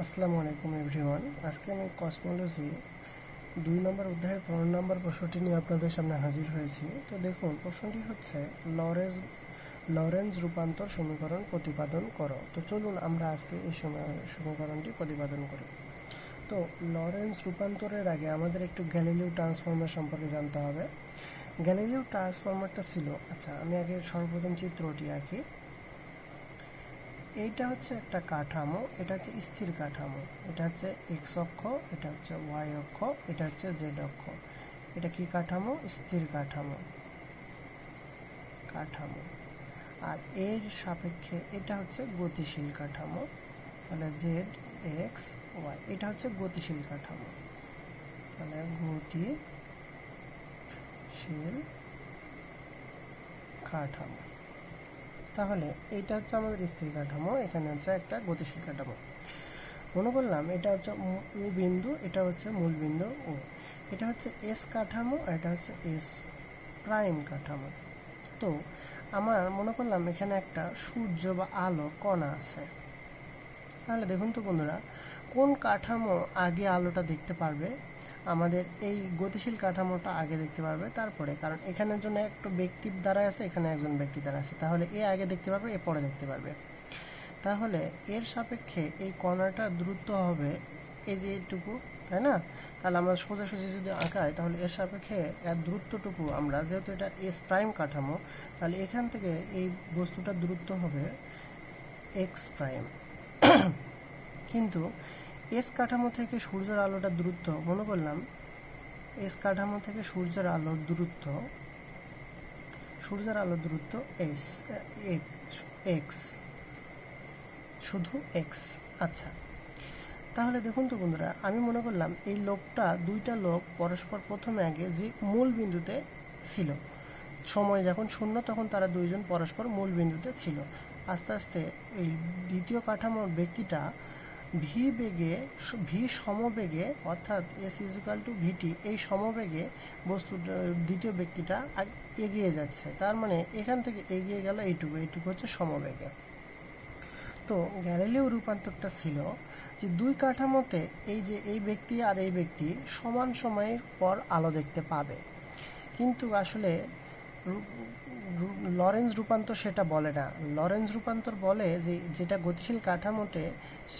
আসসালামু আলাইকুম এভরিওয়ান। আজকে আমি কসমোলজি দুই নম্বর অধ্যায়ের পনেরো নম্বর প্রশ্নটি নিয়ে আপনাদের সামনে হাজির হয়েছি। তো দেখুন, প্রশ্নটি হচ্ছে লরেন্স লরেন্স রূপান্তর সমীকরণ প্রতিপাদন করো। তো চলুন আমরা আজকে এই সমী- সমীকরণটি প্রতিপাদন করি। তো লরেন্স রূপান্তরের আগে আমাদের একটু গ্যালিলিও ট্রান্সফর্মার সম্পর্কে জানতে হবে। গ্যালিলিও ট্রান্সফর্মারটা ছিল আচ্ছা আমি আগে সর্বপ্রথম চিত্রটি আঁকি। এইটা হচ্ছে একটা কাঠামো, এটা হচ্ছে স্থির কাঠামো। এটা হচ্ছে এক্স অক্ষ, এটা হচ্ছে ওয়াই অক্ষ, এটা হচ্ছে জেড অক্ষ। এটা কি কাঠামো? স্থির কাঠামো। কাঠামো। আর এর সাপেক্ষে এটা হচ্ছে গতিশীল কাঠামো। তাহলে জেড এক্স ওয়াই এটা হচ্ছে গতিশীল কাঠামো। তাহলে গতিশীল কাঠামো। তাহলে এইটা হচ্ছে আমাদের স্থির কাঠামো, এখানে হচ্ছে একটা গতিশীল কাঠামো। মনে করলাম এটা হচ্ছে ও বিন্দু, এটা হচ্ছে মূল বিন্দু ও। এটা হচ্ছে এস কাঠামো এটা হচ্ছে এস প্রাইম কাঠামো। তো আমার মনে করলাম এখানে একটা সূর্য বা আলো কণা আছে। তাহলে দেখুন তো বন্ধুরা, কোন কাঠামো আগে আলোটা দেখতে পারবে? আমাদের এই গতিশীল কাঠামোটা আগে দেখতে পারবে, তারপরে, কারণ এখানের জন্য একটু ব্যক্তির দ্বারা আছে, এখানে একজন ব্যক্তি দ্বারা আছে। তাহলে এ আগে দেখতে পারবে, এ পরে দেখতে পারবে। তাহলে এর সাপেক্ষে এই কণাটা দ্রুত হবে, এই যে এইটুকু, তাই না? তাহলে আমরা সোজাসুজি যদি আঁকাই, তাহলে এর সাপেক্ষে এর দূরত্বটুকু আমরা, যেহেতু এটা এস প্রাইম কাঠামো, তাহলে এখান থেকে এই বস্তুটার দূরত্ব হবে এক্স প্রাইম। কিন্তু এস কাঠামো থেকে সূর্যের আলোটা দূরত্ব, মনে করলাম এস কাঠামো থেকে সূর্যের আলোর দূরত্ব, সূর্যের আলোর দূরত্ব এস এক্স, শুধু এক্স আচ্ছা। তাহলে দেখুন তো বন্ধুরা, আমি মনে করলাম এই লোকটা দুইটা লোক পরস্পর প্রথমে আগে যে মূল বিন্দুতে ছিল, সময় যখন শূন্য তখন তারা দুইজন পরস্পর মূল বিন্দুতে ছিল। আস্তে আস্তে এই দ্বিতীয় কাঠামোর ব্যক্তিটা ভি বেগে ভি সমবেগে অর্থাৎ এস ইজুকাল টু ভিটি, এই সমবেগে বস্তু দ্বিতীয় ব্যক্তিটা এগিয়ে যাচ্ছে। তার মানে এখান থেকে এগিয়ে গেল এইটুকু এইটুকু হচ্ছে সমবেগে। তো গ্যালিলিও রূপান্তরটা ছিল যে দুই কাঠামোতে এই যে এই ব্যক্তি আর এই ব্যক্তি সমান সময়ের পর আলো দেখতে পাবে। কিন্তু আসলে লরেন্স রূপান্তর সেটা বলে না। লরেন্স রূপান্তর বলে যে যেটা গতিশীল কাঠামোতে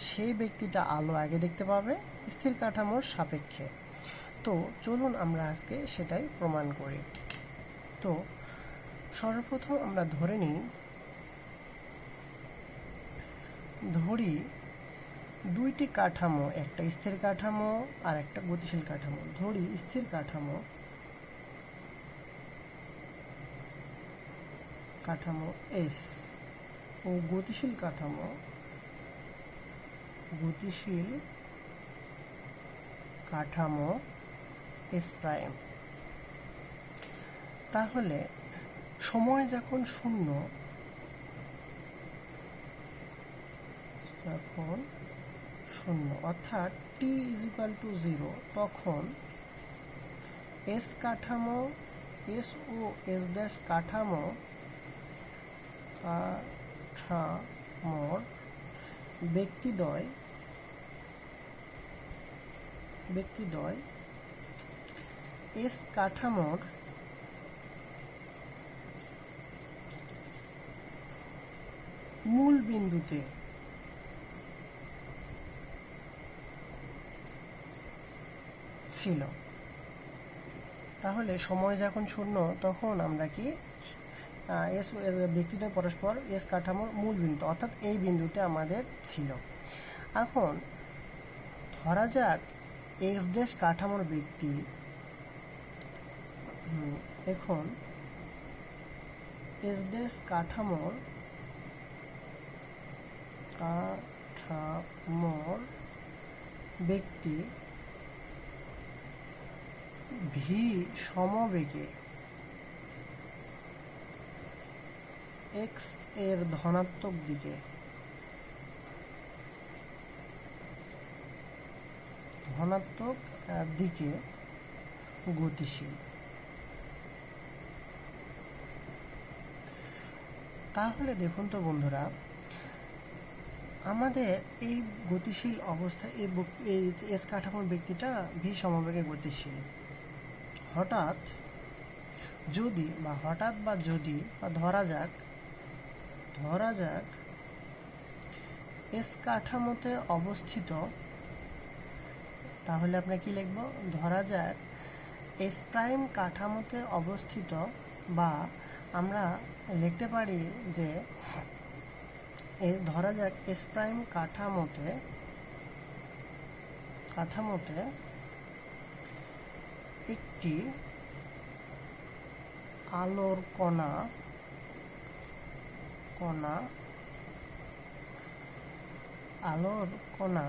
সেই ব্যক্তিটা আলো আগে দেখতে পাবে, স্থির কাঠামোর সাপেক্ষে। তো চলুন আমরা আজকে সেটাই প্রমাণ করি। তো সর্বপ্রথম আমরা ধরে নিই, ধরি দুইটি কাঠামো, একটা স্থির কাঠামো আর একটা গতিশীল কাঠামো। ধরি স্থির কাঠামো কাঠামো এস ও গতিশীল কাঠামো গতিশীল কাঠামো এস প্রাইম তাহলে সময় যখন শূন্য যখন শূন্য, অর্থাৎ T is equal to zero তখন এস কাঠামো এস ও এস ড্যাশ কাঠামো, কাঠামোর ব্যক্তিদ্বয় ব্যক্তিদ্বয় এস কাঠামোর মূল বিন্দুতে ছিল। তাহলে সময় যখন শূন্য, তখন আমরা কি এস ব্যক্তিটা পরস্পর এস কাঠামোর মূল বিন্দু, অর্থাৎ এই বিন্দুতে আমাদের ছিল। এখন ধরা যাক এক্স ড্যাশ কাঠামোর হুম, এখন এস ড্যাশ কাঠামোর কাঠামোর ব্যক্তি ভি সমবেগে এক্সের ধনাত্মক দিকে। ধনাত্মক দিকে গতিশীল। তাহলে দেখুন তো বন্ধুরা, আমাদের এই গতিশীল অবস্থা এই এস কাঠামোর ব্যক্তিটা ভি সমবেগে গতিশীল। হঠাৎ যদি বা হঠাৎ বা যদি বা ধরা যাক ধরা যাক, এস কাঠামোতে অবস্থিত তাহলে আমরা কি লিখব? ধরা যাক এস প্রাইম কাঠামোতে অবস্থিত বা আমরা লিখতে পারি যে ধরা যাক এস প্রাইম কাঠামোতে কাঠামোতে একটি আলোর কণা কণা আলোর কণা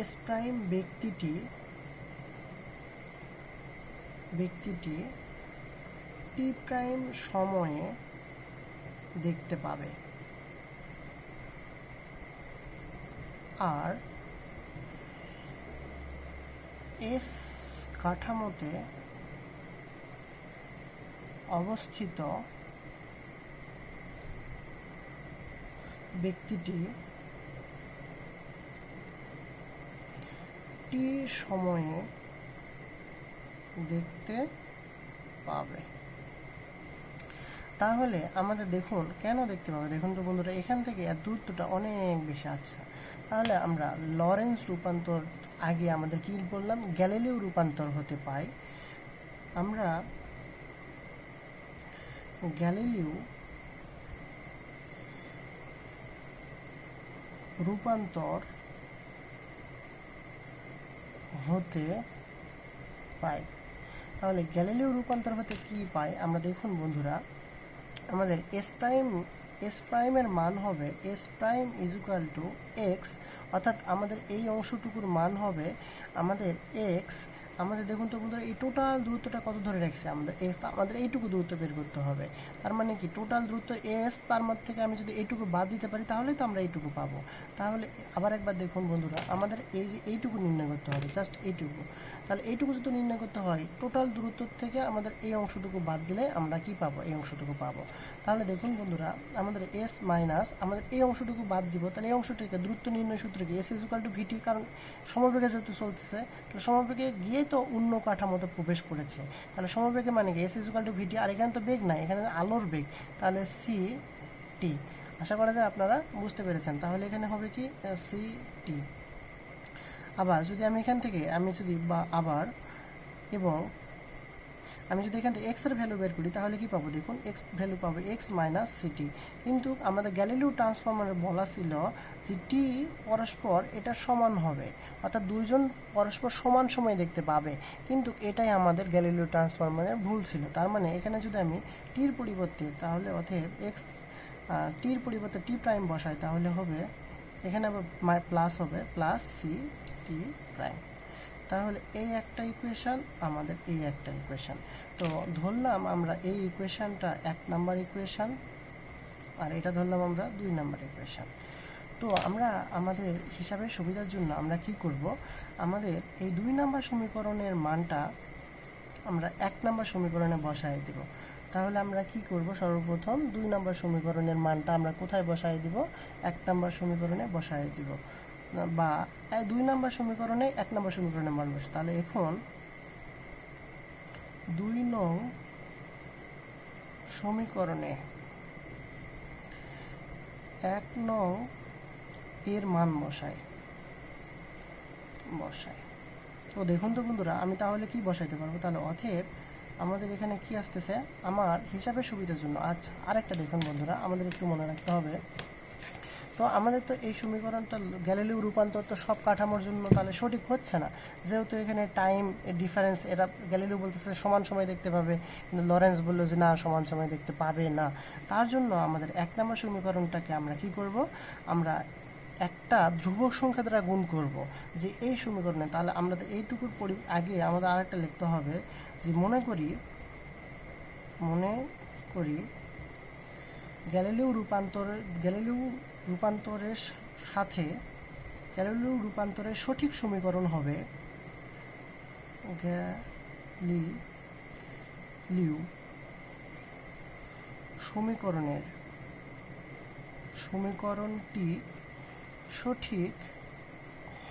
এস প্রাইম ব্যক্তিটি ব্যক্তিটি টি প্রাইম সময়ে দেখতে পাবে। আর এস কাঠামোতে অবস্থিত ব্যক্তিটি টি সময়ে দেখতে পাবে। তাহলে আমাদের দেখুন, কেন দেখতে পাবে? দেখুন তো বন্ধুরা, এখান থেকে এর দূরত্বটা অনেক বেশি আচ্ছা। তাহলে আমরা লরেন্স রূপান্তর, আগে আমাদের কি বললাম? গ্যালিলিও রূপান্তর হতে পাই। আমরা গ্যালিলিও রূপান্তর হতে পায়। তাহলে গ্যালিলিও রূপান্তর হতে কি পায়? আমরা দেখুন বন্ধুরা, আমাদের এস প্রাইম এস প্রাইমের মান হবে S prime is equal to X অর্থাৎ আমাদের এই অংশটুকুর মান হবে আমাদের এক্স আমাদের দেখুন তো বন্ধুরা, এই টোটাল দূরত্বটা কত ধরে রাখছে আমাদের? এস আমাদের এইটুকু দূরত্ব বের করতে হবে। তার মানে কি? টোটাল দূরত্ব এস তার মধ্যে থেকে আমি যদি এইটুকু বাদ দিতে পারি, তাহলে তো আমরা এইটুকু পাবো। তাহলে আবার একবার দেখুন বন্ধুরা, আমাদের এই যে এইটুকু নির্ণয় করতে হবে জাস্ট এইটুকু। তাহলে এইটুকু যদি নির্ণয় করতে হয় টোটাল দূরত্ব থেকে আমাদের এই অংশটুকু বাদ দিলে আমরা কি পাবো? এই অংশটুকু পাবো। তাহলে দেখুন বন্ধুরা, আমাদের এস মাইনাস আমাদের এই অংশটুকু বাদ দিব। তাহলে এই অংশটিকে দূরত্ব নির্ণয় সূত্র কি এস ইকুয়াল টু ভিটি কারণ সমবেগে যেহেতু চলতেছে, তাহলে সমবেগে গিয়ে তো অন্য কাঠামোতে প্রবেশ করেছে। তাহলে সমবেগে মানে কি? এস ইকুয়াল টু ভিটি আর এখানে তো বেগ নাই, এখানে আলোর বেগ। তাহলে সি টি আশা করা যায় আপনারা বুঝতে পেরেছেন। তাহলে এখানে হবে কি? সি টি আবার যদি আমি এখান থেকে, আমি যদি বা আবার এবং আমি যদি এখান থেকে এক্সের ভ্যালু বের করি, তাহলে কি পাবো? দেখুন এক্স ভ্যালু পাবো এক্স মাইনাস সিটি কিন্তু আমাদের গ্যালিলিও ট্রান্সফর্মারে বলা ছিল যে টি পরস্পর এটা সমান হবে। অর্থাৎ দুইজন পরস্পর সমান সময় দেখতে পাবে। কিন্তু এটাই আমাদের গ্যালিলিও ট্রান্সফর্মারের ভুল ছিল। তার মানে এখানে যদি আমি টির পরিবর্তে, তাহলে অতএব এক্স টির পরিবর্তে টি প্রাইম বসাই, তাহলে হবে, এখানে আবার প্লাস হবে প্লাস সি টি প্রাইম তাহলে এই একটা ইকুয়েশন আমাদের এই একটা ইকুয়েশন তো ধরলাম আমরা এই ইকুয়েশনটা এক নাম্বার ইকুয়েশন আর এটা ধরলাম আমরা দুই নাম্বার ইকুয়েশন তো আমরা আমাদের হিসাবের সুবিধার জন্য আমরা কি করব? আমাদের এই দুই নাম্বার সমীকরণের মানটা আমরা এক নাম্বার সমীকরণে বসায় দিব। তাহলে আমরা কি করব? সর্বপ্রথম দুই নম্বর সমীকরণের মানটা আমরা কোথায় বসায় দিব? এক নম্বর সমীকরণে বসায় দিব। বা দুই নম্বর সমীকরণে এক নম্বর সমীকরণে মান বসে। তাহলে এখন দুই নং সমীকরণে এক নং এর মান বসাই বসাই তো দেখুন তো বন্ধুরা, আমি তাহলে কি বসাইতে পারব? তাহলে অথেব আমাদের এখানে কি আসতেছে? আমার হিসাবের সুবিধার জন্য। আচ্ছা আরেকটা দেখুন বন্ধুরা, আমাদের একটু মনে রাখতে হবে। তো আমাদের তো এই সমীকরণটা গ্যালিলিও রূপান্তর তো সব কাঠামোর জন্য তাহলে সঠিক হচ্ছে না। যেহেতু এখানে টাইম ডিফারেন্স এরা গ্যালিলিও বলতেছে সমান সময় দেখতে পাবে, কিন্তু লরেন্স বলল যে না, সমান সময় দেখতে পাবে না। তার জন্য আমাদের এক নম্বর সমীকরণটাকে আমরা কি করব? আমরা একটা ধ্রুবক সংখ্যা দ্বারা গুণ করব যে এই সমীকরণে। তাহলে আমরা এইটুকুর পরি, আগে আমাদের আরেকটা লিখতে হবে যে মনে করি মনে করি গ্যালিলিও রূপান্তর, গ্যালিলিও রূপান্তরের সাথে গ্যালিলিও রূপান্তরের সঠিক সমীকরণ হবে গ্যালিলিও সমীকরণের। সমীকরণটি সঠিক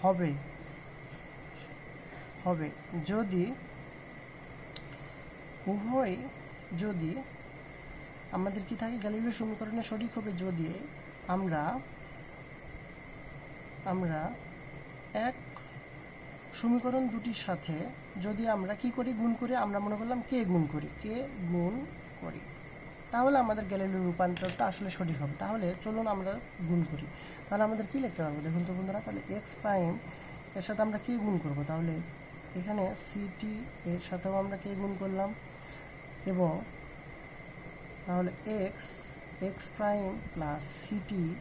হবে হবে যদি, উভয় যদি আমাদের কি থাকে? গ্যালিলিও সমীকরণে সঠিক হবে যদি আমরা আমরা এক সমীকরণ দুটির সাথে যদি আমরা কি করি? গুণ করি আমরা মনে করলাম কে গুণ করি? কে গুণ করি? তাহলে আমাদের গ্যালিলিও রূপান্তরটা আসলে সঠিক হবে। তাহলে চলুন আমরা গুণ করি। তাহলে আমাদের কি লিখতে পারব দেখুন তো বন্ধুরা, তাহলে এক্স প্রাইম এর সাথে আমরা কে গুণ করব? তাহলে এখানে সিটি এর সাথেও আমরা কে গুণ করলাম। এবং তাহলে X X prime plus C T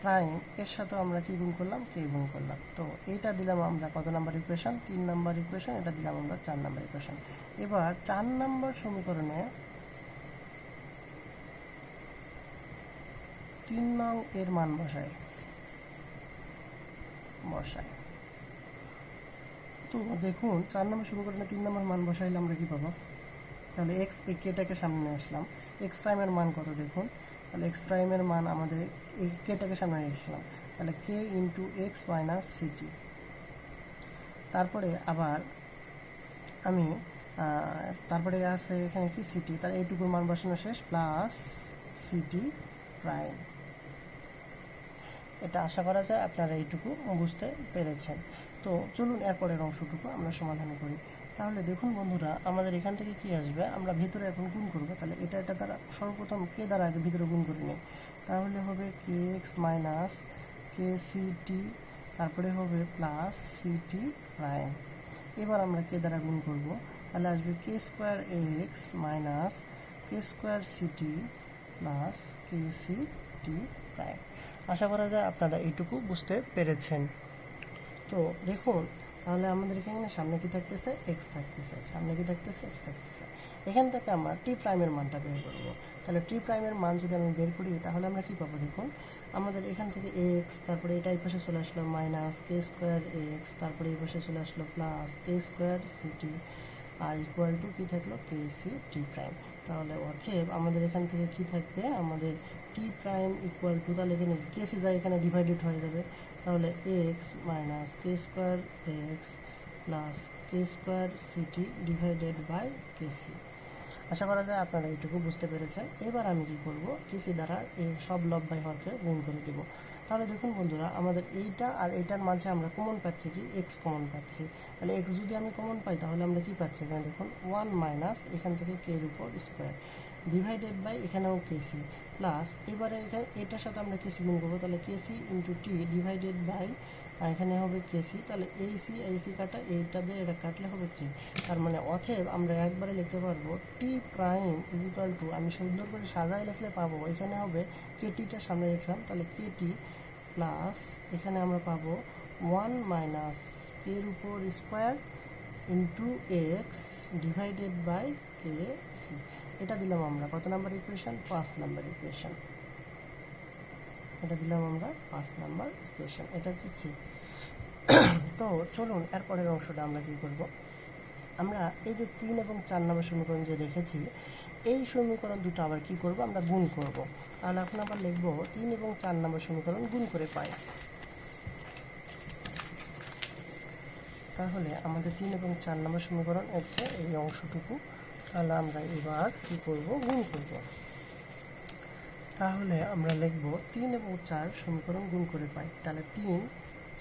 prime এর সাথেও আমরা কি গুণ করলাম? কে গুণ করলাম। তো এইটা দিলাম আমরা কত নাম্বার ইকুয়েশন তিন নাম্বার ইকুয়েশন এটা দিলাম আমরা চার নাম্বার ইকুয়েশন এবার চার নাম্বার সমীকরণে তিন নং এর মান বসাই। বসাই। তো দেখুন, চার নম্বর সমীকরণে তিন নম্বর মান বসাইলে আমরা কি পাবো? তাহলে এক্স কেটাকে সামনে আসলাম। এক্স প্রাইমের মান কত দেখুন? তাহলে এক্স প্রাইমের মান আমাদের এই কেটাকে সামনে আসলাম তাহলে K into X minus C T তারপরে আবার আমি তারপরে আছে এখানে কি? সিটি তাহলে এইটুকুর মান বসানো শেষ প্লাস সিটি প্রাইম এটা আশা করা যায় আপনারা এইটুকু বুঝতে পেরেছেন। তো চলুন এরপরের অংশটুকু আমরা সমাধান করি। তাহলে দেখুন বন্ধুরা, আমাদের এখান থেকে কি আসবে? আমরা ভিতরে এখন গুণ করব। তাহলে এটা এটা দ্বারা সর্বপ্রথম কে দ্বারা আগে ভিতরে গুণ করে নিই? তাহলে হবে K X minus K C T তারপরে হবে প্লাস সিটি প্রাইম এবার আমরা কে দ্বারা গুণ করব? তাহলে আসবে K square X minus K square C T plus K C T prime আশা করা যায় আপনারা এইটুকু বুঝতে পেরেছেন। তো দেখুন তাহলে আমাদের এখানে সামনে কি থাকতেছে? এক্স থাকতেছে। সামনে কি থাকতেছে? এক্স থাকতেছে। এখান থেকে আমরা টি প্রাইমের মানটা বের করব। তাহলে টি প্রাইমের মান যদি আমি বের করি, তাহলে আমরা কি পাবো দেখুন? আমাদের এখান থেকে এক্স তারপরে এটা এই পাশে চলে আসলো মাইনাস কে স্কোয়ার এক্স তারপরে এই পাশে চলে আসলো plus K square C T R equal to কী থাকল? কে সি টি প্রাইম তাহলে অতএব আমাদের এখান থেকে কি থাকবে? আমাদের টি প্রাইম ইকুয়াল টু তাহলে এখানে কে সি যায়, এখানে ডিভাইডেড হয়ে যাবে। তাহলে X minus K square X plus K square C T divided by K C আশা করা যায় আপনারা এইটুকু বুঝতে পেরেছেন। এবার আমি কি করব? কেসি দ্বারা এই সব লব বাই হরকে গুণ করে দেব। তাহলে দেখুন বন্ধুরা, আমাদের এইটা আর এইটার মাঝে আমরা কমন পাচ্ছি কি? এক্স কমন পাচ্ছি। তাহলে এক্স যদি আমি কমন পাই, তাহলে আমরা কি পাচ্ছি? এখানে দেখুন ওয়ান মাইনাস এখান থেকে কে এর উপর স্কোয়ার ডিভাইডেড বাই এখানেও কেসি প্লাস এবারে এখানে এটার সাথে আমরা কেসি গুণ করব। তাহলে K C into T divided by এখানে হবে কেসি তাহলে এই সি এই সি কাটা, এইটা দিয়ে এটা কাটলে হবে টি তার মানে অথেব আমরা একবারে লিখতে পারব টি প্রাইম ইজিক্যাল টু আমি সুন্দর করে সাজায় লিখলে পাবো, এখানে হবে কেটিটা সামনে লিখলাম, তাহলে কেটি প্লাস এখানে আমরা পাবো ওয়ান মাইনাস কের উপর square into X divided by K C এটা দিলাম আমরা। কত নাম্বার ইকুয়েশন পাঁচ নাম্বার ইকুয়েশন এটা দিলাম আমরা পাঁচ নাম্বার ইকুয়েশন এটা হচ্ছে সি তো চলুন, এরপরের অংশটা আমরা কি করব? আমরা এই যে তিন এবং চার নম্বর সমীকরণ যে রেখেছি, এই সমীকরণ দুটো আবার কি করব? আমরা গুণ করব। তাহলে এখন আবার লিখব তিন এবং চার নম্বর সমীকরণ গুণ করে পাই। তাহলে আমাদের তিন এবং চার নম্বর সমীকরণ আছে, এই অংশটুকু। তাহলে আমরা এবার কি করব? গুণ করব। তাহলে আমরা লিখব তিন এবং চার সমীকরণ গুণ করে পাই। তাহলে তিন,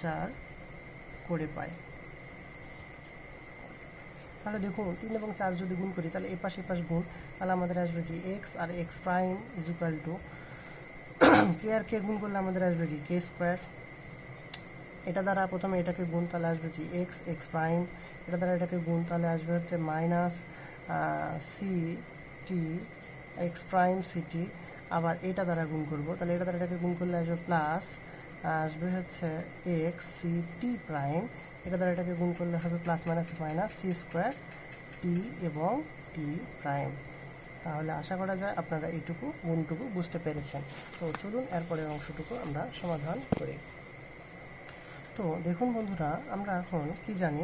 চার করে পাই। তাহলে দেখুন তিন এবং চার যদি গুণ করি, তাহলে এপাশ এপাশ গুণ, তাহলে আমাদের আসবে কি? X R X prime is equal to K আর কে গুণ করলে আমাদের আসবে কি? কে স্কোয়ার এটা দ্বারা প্রথমে এটাকে গুণ, তাহলে আসবে কি? এক্স এক্স প্রাইম এটা দ্বারা এটাকে গুণ, তাহলে আসবে হচ্ছে minus C T X prime C T আবার এটা দ্বারা গুণ করব। তাহলে এটা দ্বারা এটাকে গুণ করলে আসবে প্লাস আসবে হচ্ছে এক্স সি টি প্রাইম এটা দ্বারা এটাকে গুণ করলে হবে plus minus minus C square T এবং টি প্রাইম তাহলে আশা করা যায় আপনারা এইটুকু, গুণটুকু বুঝতে পেরেছেন। তো চলুন এরপরের অংশটুকু আমরা সমাধান করি। তো দেখুন বন্ধুরা, আমরা এখন কি জানি?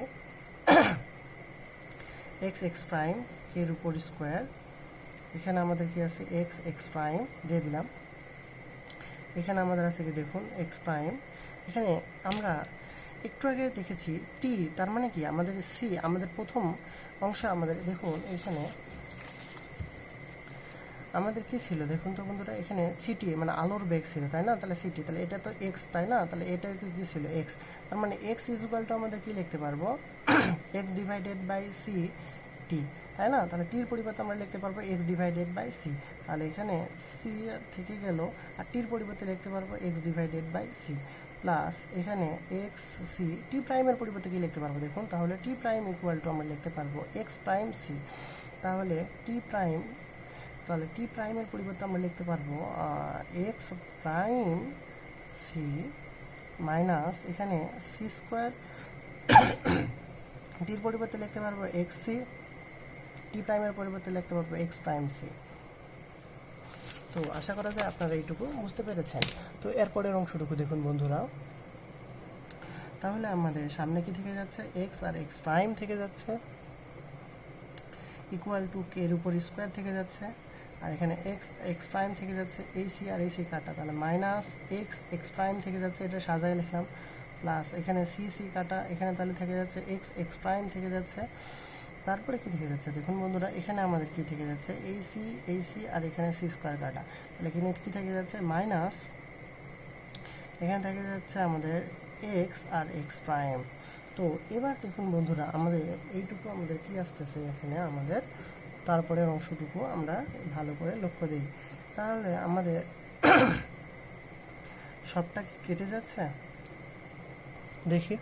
এক্স এক্স প্রাইম এর উপর স্কোয়ার এখানে আমাদের কি আছে? এক্স এক্স প্রাইম দিয়ে দিলাম। এখানে আমাদের আছে কি? দেখুন এক্স প্রাইম এখানে আমরা একটু আগে দেখেছি টি তার মানে কি? আমাদের সি আমাদের প্রথম অংশ আমাদের, দেখুন, এখানে আমাদের কি ছিল? দেখুন তো বন্ধুরা, এখানে সিটি মানে আলোর বেগ ছিল, তাই না? তাহলে সিটি তাহলে এটা তো এক্স তাই না? তাহলে এটা কি ছিল? এক্স তার মানে এক্স ইজুকাল টু আমাদের কি লিখতে পারব? X divided by C T তাই না? তাহলে টির পরিবর্তে আমরা লিখতে পারব এক্স ডিভাইডেড বাই সি তাহলে এখানে সি থেকে গেল, আর টির পরিবর্তে লিখতে পারব X divided by C plus এখানে এক্স সি টি প্রাইমের পরিবর্তে কি লিখতে পারব? দেখুন, তাহলে টি প্রাইম ইকুয়াল টু আমরা লিখতে পারব এক্স প্রাইম সি তাহলে টি প্রাইম তাহলে টি প্রাইমের পরিবর্তে আমরা লিখতে পারব এক্স প্রাইম সি মাইনাস এখানে সি স্কোয়ার টির পরিবর্তে লিখতে পারব এক্স সি টি প্রাইমের পরিবর্তে লিখতে পারব এক্স প্রাইম সি তো আশা করা যায় আপনারা এইটুকু বুঝতে পেরেছেন। তো এরপরের অংশটুকু দেখুন বন্ধুরা। তাহলে আমাদের সামনে কি থেকে যাচ্ছে? এক্স আর এক্স প্রাইম থেকে যাচ্ছে। ইকুয়াল টু কে এর উপর স্কোয়ার থেকে যাচ্ছে। আর এখানে এক্স এক্স প্রাইম থেকে যাচ্ছে এসি আর এসি কাটা, তাহলে মাইনাস এক্স এক্স প্রাইম থেকে যাচ্ছে এটা সাজায় লিখলাম প্লাস এখানে সি সি কাটা, এখানে তাহলে থেকে যাচ্ছে এক্স এক্স প্রাইম থেকে যাচ্ছে, তারপরে কি থেকে যাচ্ছে? দেখুন বন্ধুরা, এখানে আমাদের কি থেকে যাচ্ছে? এই সি এই সি আর এখানে সি স্কোয়ার কাটা, তাহলে এখানে কি থেকে যাচ্ছে? মাইনাস এখানে থেকে যাচ্ছে আমাদের এক্স আর এক্স প্রাইম তো এবার দেখুন বন্ধুরা, আমাদের, এইটুকু আমাদের কি আসতেছে? এখানে আমাদের তারপরের অংশটুকু আমরা ভালো করে লক্ষ্য দিই। তাহলে আমাদের সবটা কি কেটে যাচ্ছে? দেখি।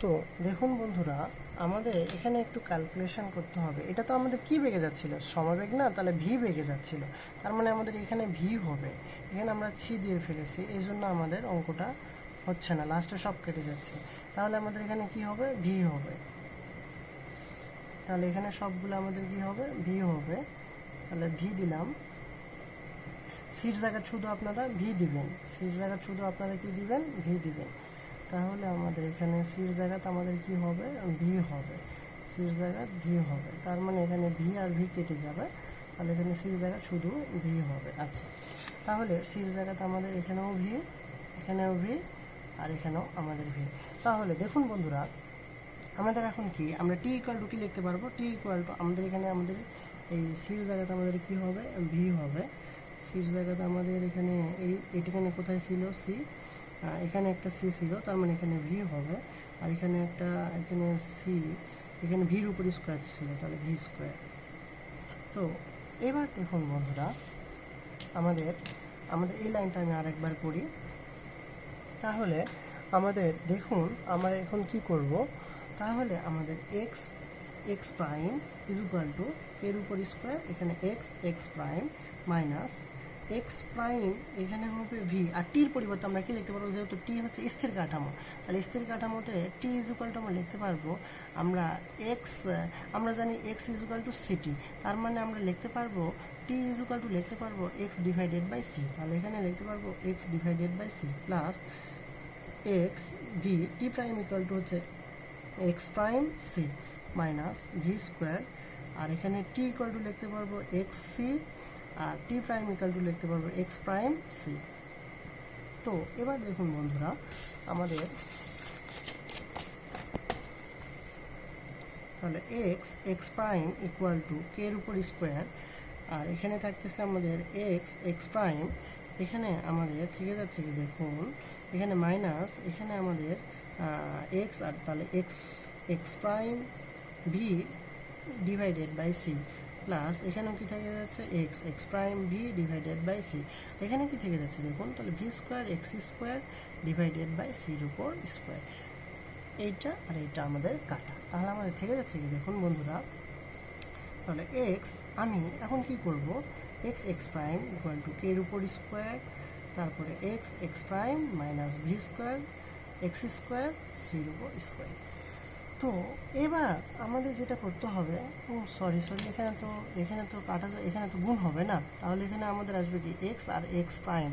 তো দেখুন বন্ধুরা, আমাদের এখানে একটু ক্যালকুলেশন করতে হবে। এটা তো আমাদের কি বেগে যাচ্ছিল? সমবেগ না? তাহলে ভি বেগে যাচ্ছিল। তার মানে আমাদের এখানে ভি হবে। এখানে আমরা ছি দিয়ে ফেলেছি। এই জন্য আমাদের অঙ্কটা হচ্ছে না। লাস্টে সব কেটে যাচ্ছে। তাহলে আমাদের এখানে কি হবে? ভি হবে। তাহলে এখানে সবগুলো আমাদের কি হবে? ভি হবে। তাহলে ভি দিলাম। সিট জায়গা শুধু আপনারা ভি দিবেন। সিট জায়গা শুধু আপনারা কি দিবেন? ভি দিবেন। তাহলে আমাদের এখানে সির জায়গাতে আমাদের কি হবে? ভি হবে। সির জায়গা ভি হবে। তার মানে এখানে ভি আর ভি কেটে যাবে। তাহলে এখানে সির জায়গা শুধু ভি হবে। আচ্ছা। তাহলে সির জায়গাতে আমাদের এখানেও ভি এখানেও ভি আর এখানেও আমাদের ভি তাহলে দেখুন বন্ধুরা আমাদের এখন কি? আমরা টি ইকুয়াল টু কি লিখতে পারব? টি ইকুয়াল টু আমাদের এখানে আমাদের এই সির জায়গাতে আমাদের কি হবে? ভি হবে। সির জায়গাতে আমাদের এখানে এই এখানে কোথায় ছিল? সি এখানে একটা সি ছিল, তার মানে এখানে ভি হবে। আর এখানে একটা, এখানে সি এখানে ভির উপর স্কোয়ার ছিল, তাহলে ভি স্কোয়ার তো, এবার দেখুন বন্ধুরা, আমাদের আমাদের এই লাইনটা আমি আরেকবার করি। তাহলে আমাদের, দেখুন, আমরা এখন কি করব? তাহলে আমাদের X X prime is equal to এর উপর স্কোয়ার এখানে X X prime minus X prime এখানে হবে ভি আর টির পরিবর্তে আমরা কি লিখতে পারব? যেহেতু টি হচ্ছে স্থির কাঠামো, তাহলে স্থির কাঠামোতে টি ইজ ইকুয়াল টু আমরা লিখতে পারব, আমরা এক্স আমরা জানি X is equal to C T তার মানে আমরা লিখতে পারব টি ইজ ইকুয়াল টু লিখতে পারব এক্স ডিভাইডেড বাই সি তাহলে এখানে লিখতে পারব X divided by C plus X V T prime equal to হচ্ছে X prime C minus V square আর এখানে টি ইকুয়াল টু লিখতে পারব এক্স সি আর টি প্রাইম ইকাল টু লিখতে পারব এক্স প্রাইম সি তো এবার দেখুন বন্ধুরা, আমাদের তাহলে X X prime equal to K এর উপর স্কোয়ার আর এখানে থাকতেছে আমাদের এক্স এক্স প্রাইম এখানে আমাদের থেকে যাচ্ছে কি দেখুন, এখানে মাইনাস এখানে আমাদের এক্স আর তাহলে X X prime V divided by C plus এখানেও কি থেকে যাচ্ছে? X X prime V divided by C এখানে কি থেকে যাচ্ছে দেখুন? তাহলে V square X square divided by সির উপর স্কোয়ার এইটা আর এইটা আমাদের কাটা। তাহলে আমাদের থেকে যাচ্ছে কি? দেখুন বন্ধুরা, তাহলে এক্স আমি এখন কি করব? X X prime equal to K এর উপর স্কোয়ার তারপরে X X prime minus V square X square উপর স্কোয়ার। তো এবার আমাদের যেটা করতে হবে সরি সরি এখানে তো এখানে তো কাটা এখানে তো গুণ হবে না। তাহলে এখানে আমাদের আসবে কি? এক্স আর এক্স প্রাইম।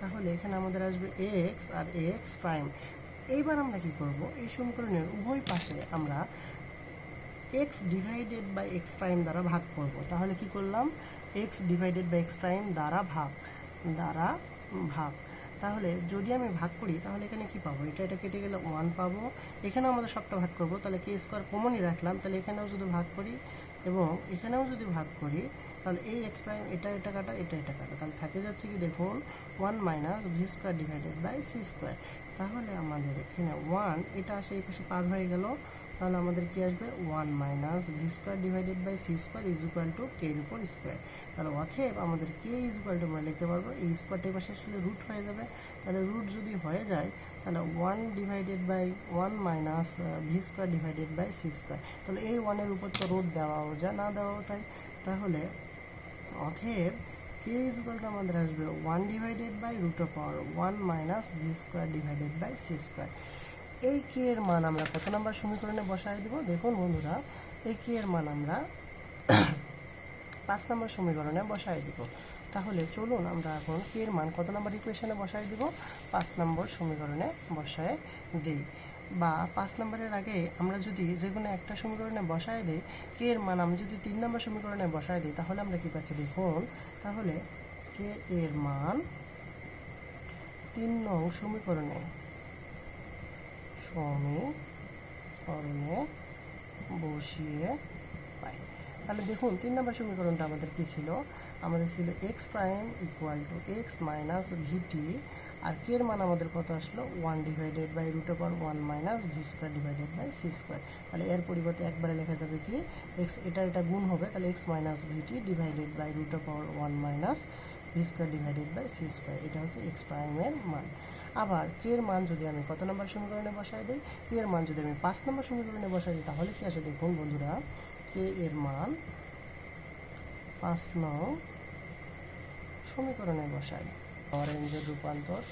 তাহলে এখানে আমাদের আসবে এক্স আর এক্স প্রাইম। এইবার আমরা কি করব? এই সমীকরণের উভয় পাশে আমরা X divided by X prime দ্বারা ভাগ করব। তাহলে কি করলাম? X divided by X prime দ্বারা ভাগ দ্বারা ভাগ। তাহলে যদি আমি ভাগ করি, তাহলে এখানে কি পাবো? এটা এটা কেটে গেলে ওয়ান পাবো। এখানেও আমাদের সবটা ভাগ করব। তাহলে কে স্কোয়ার কমনই রাখলাম। তাহলে এখানেও যদি ভাগ করি এবং এখানেও যদি ভাগ করি, তাহলে এই এক্স প্রাইম এটা এটা কাটা, এটা এটা কাটা। তাহলে থাকে যাচ্ছে কি দেখুন one minus V square divided by C square তাহলে আমাদের এখানে ওয়ান এটা আসে এই পাশে পার হয়ে গেল। তাহলে আমাদের কি আসবে? One minus V square divided by C square is equal to K এর উপর স্কোয়ার তাহলে অথেব আমাদের কে ইজ ইকুয়াল টু আমরা লিখতে পারব, এই স্কোয়ারটা পাশে আসলে রুট হয়ে যাবে। তাহলে রুট যদি হয়ে যায়, তাহলে one divided by one minus V square divided by C square তাহলে এই ওয়ানের উপর তো রুট দেওয়াও যা না দেওয়াও তাই। তাহলে অথেব কে ইজ ইকুয়াল টু আমাদের আসবে one divided by root of power one minus V square divided by C square এই কে এর মান আমরা কত নম্বর সমীকরণে বসায় দিব? দেখুন বন্ধুরা, এই কে এর মান আমরা পাঁচ নম্বর সমীকরণে বসায় দিব। তাহলে চলুন আমরা এখন কে এর মান কত নম্বর ইকুয়েশনে বসায় দিব? পাঁচ নম্বর সমীকরণে বসায় দিই। বা পাঁচ নম্বরের আগে আমরা যদি যে কোনো একটা সমীকরণে বসায় দিই কে এর মান আমি যদি তিন নম্বর সমীকরণে বসায় দিই, তাহলে আমরা কি পাচ্ছি? দেখুন, তাহলে কে এর মান তিন নং সমীকরণে সমীকরণে বসিয়ে তাহলে দেখুন, তিন নম্বর সমীকরণটা আমাদের কি ছিল? আমাদের ছিল X prime equal to X minus V T আর কে এর মান আমাদের কত আসলো? One divided by root over one minus V square divided by C square তাহলে এর পরিবর্তে একবারে লেখা যাবে কি? এক্স এটা এটা গুণ হবে, তাহলে x minus v t divided by root over one minus v square divided by c square এটা হচ্ছে এক্স প্রাইমের মান। আবার কে এর মান যদি আমি কত নম্বর সমীকরণে বসাই দিই? কে এর মান যদি আমি পাঁচ নম্বর সমীকরণে বসাই দিই, তাহলে কি আসে? দেখুন বন্ধুরা কে এর মান পাঁচ নং সমীকরণে বসাই। লরেঞ্জের রূপান্তর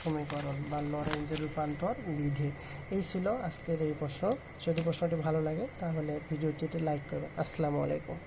সমীকরণ বা লরেঞ্জের রূপান্তর বিধি এই ছিল আজকের এই প্রশ্ন। যদি প্রশ্নটি ভালো লাগে, তাহলে ভিডিওটিতে লাইক করবেন। আসসালামু আলাইকুম।